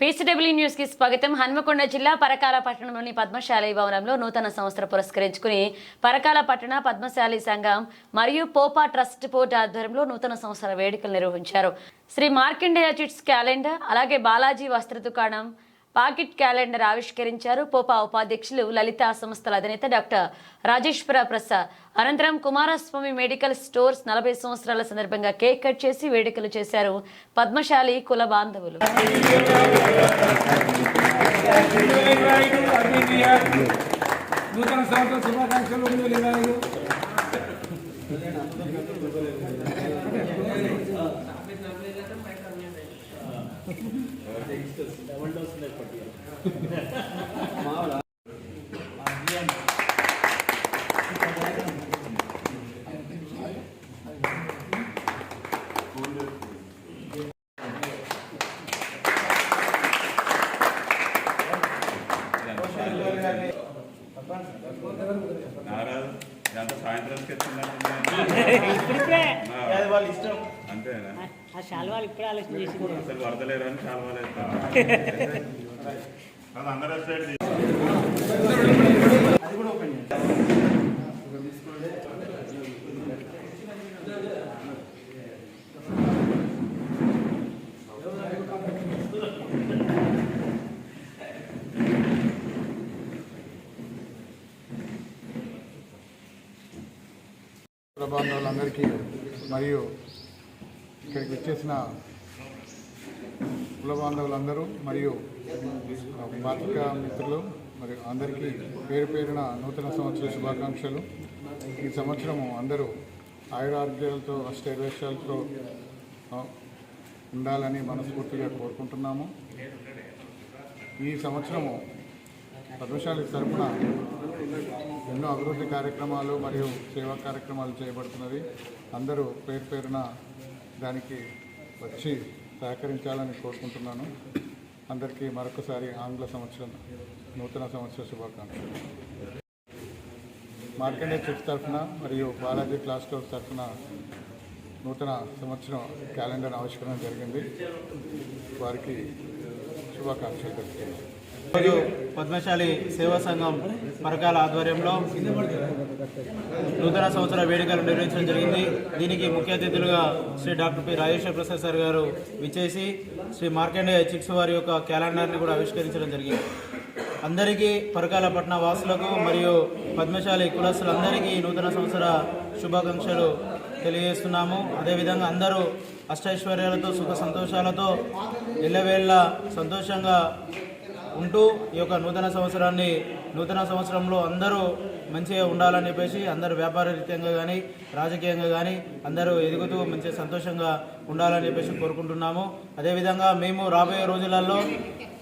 PCW న్యూస్కి స్వాగతం. హన్మకొండ జిల్లా పరకాల పట్టణంలోని పద్మశాలి భవనంలో నూతన సంవత్సర పురస్కరించుకుని పరకాల పట్టణ పద్మశాలి సంఘం మరియు పోపా ట్రస్ట్ బోర్డు ఆధ్వర్యంలో నూతన సంవత్సర వేడుకలు నిర్వహించారు. శ్రీ మార్కండేయ చిట్స్ క్యాలెండర్ అలాగే బాలాజీ వస్త్ర దుకాణం పాకెట్ క్యాలెండర్ ఆవిష్కరించారు. పోపా ఉపాధ్యక్షులు లలిత సంస్థల అధినేత డాక్టర్ రాజేశ్వర ప్రసాద్. అనంతరం కుమారస్వామి మెడికల్ స్టోర్స్ నలభై సంవత్సరాల సందర్భంగా కేక్ కట్ చేసి వేడుకలు చేశారు పద్మశాలి కుల బాంధవులు. నూతన సంవత్సరం శుభాకాంక్షలు. రెండు వేల ఇరవై ఐదు ఇదంతా సాయంత్రానికి ఇష్టం. అంతేనా? ఆ శాల్వాలు ఇప్పుడే ఆలోచన చేసింది. అసలు వరదలేరు అని చాలా వాళ్ళు అది అందరూ వచ్చేది. బాంధవులందరికీ మరియు ఇక్కడికి వచ్చేసిన కుల బాంధవులందరూ మరియు పాత్రిక మిత్రులు మరియు అందరికీ పేరు పేరున నూతన సంవత్సర శుభాకాంక్షలు. ఈ సంవత్సరము అందరూ ఆయురారోగ్యాలతో అష్టైర్వేశాలతో ఉండాలని మనస్ఫూర్తిగా కోరుకుంటున్నాము. ఈ సంవత్సరము పద్మశాలి తరఫున ఎన్నో అభివృద్ధి కార్యక్రమాలు మరియు సేవా కార్యక్రమాలు చేయబడుతున్నవి. అందరూ పేరు పేరున దానికి వచ్చి సహకరించాలని కోరుకుంటున్నాను. అందరికీ మరొకసారి ఆంగ్ల సంవత్సరం నూతన సంవత్సర శుభాకాంక్షలు. మార్కండే చిప్స్ తరఫున మరియు బాలాజీ క్లాస్ స్టోర్ తరఫున నూతన సంవత్సరం క్యాలెండర్ ఆవిష్కరణ జరిగింది. వారికి శుభాకాంక్షలు తెలుపుతున్నాను. ఈరోజు పద్మశాలి సేవా సంఘం పరకాల ఆధ్వర్యంలో నూతన సంవత్సర వేడుకలు నిర్వహించడం జరిగింది. దీనికి ముఖ్య అతిథులుగా Shri doctor P. Rajeswara Prasad sir గారు విచ్చేసి శ్రీ మార్కండేయ చిక్స్ వారి యొక్క క్యాలెండర్ని కూడా ఆవిష్కరించడం జరిగింది. అందరికీ పరకాల పట్టణ వాసులకు మరియు పద్మశాలి కులస్తులందరికీ నూతన సంవత్సర శుభాకాంక్షలు తెలియజేస్తున్నాము. అదేవిధంగా అందరూ అష్టైశ్వర్యాలతో సుఖ సంతోషాలతో ఎల్లవేళ్ళ సంతోషంగా ఉంటూ ఈ యొక్క నూతన సంవత్సరాన్ని నూతన సంవత్సరంలో అందరూ మంచిగా ఉండాలని చెప్పేసి అందరూ వ్యాపార రీత్యంగా కానీ రాజకీయంగా కానీ అందరూ ఎదుగుతూ మంచిగా సంతోషంగా ఉండాలని చెప్పేసి కోరుకుంటున్నాము. అదేవిధంగా మేము రాబోయే రోజులలో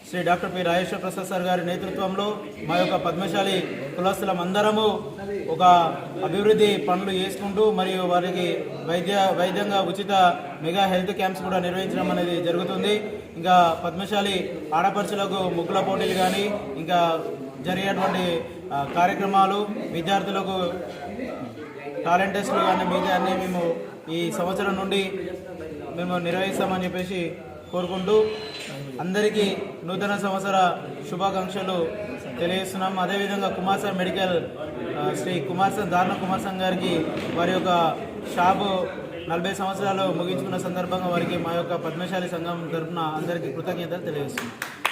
Shri doctor P Rajeswara Prasad sir గారి నేతృత్వంలో మా యొక్క పద్మశాలి కులస్తులం అందరము ఒక అభివృద్ధి పనులు చేసుకుంటూ మరియు వారికి వైద్య వైద్యంగా ఉచిత మెగా హెల్త్ క్యాంప్స్ కూడా నిర్వహించడం అనేది జరుగుతుంది. ఇంకా పద్మశాలి ఆడపడుచులకు ముగ్గుల పోటీలు కానీ ఇంకా జరిగేటువంటి కార్యక్రమాలు విద్యార్థులకు టాలెంట్ కానీ మిగతా అన్నీ మేము ఈ సంవత్సరం నుండి మేము నిర్వహిస్తామని చెప్పేసి కోరుకుంటూ అందరికీ నూతన సంవత్సర శుభాకాంక్షలు తెలియజేస్తున్నాం. అదేవిధంగా కుమార్సన్ మెడికల్ శ్రీ కుమార్సన్ దారుణ కుమార్సన్ గారికి వారి యొక్క షాపు నలభై సంవత్సరాలు ముగించుకున్న సందర్భంగా వారికి మా యొక్క పద్మశాలి సంఘం తరఫున అందరికీ కృతజ్ఞతలు తెలియజేస్తున్నాం.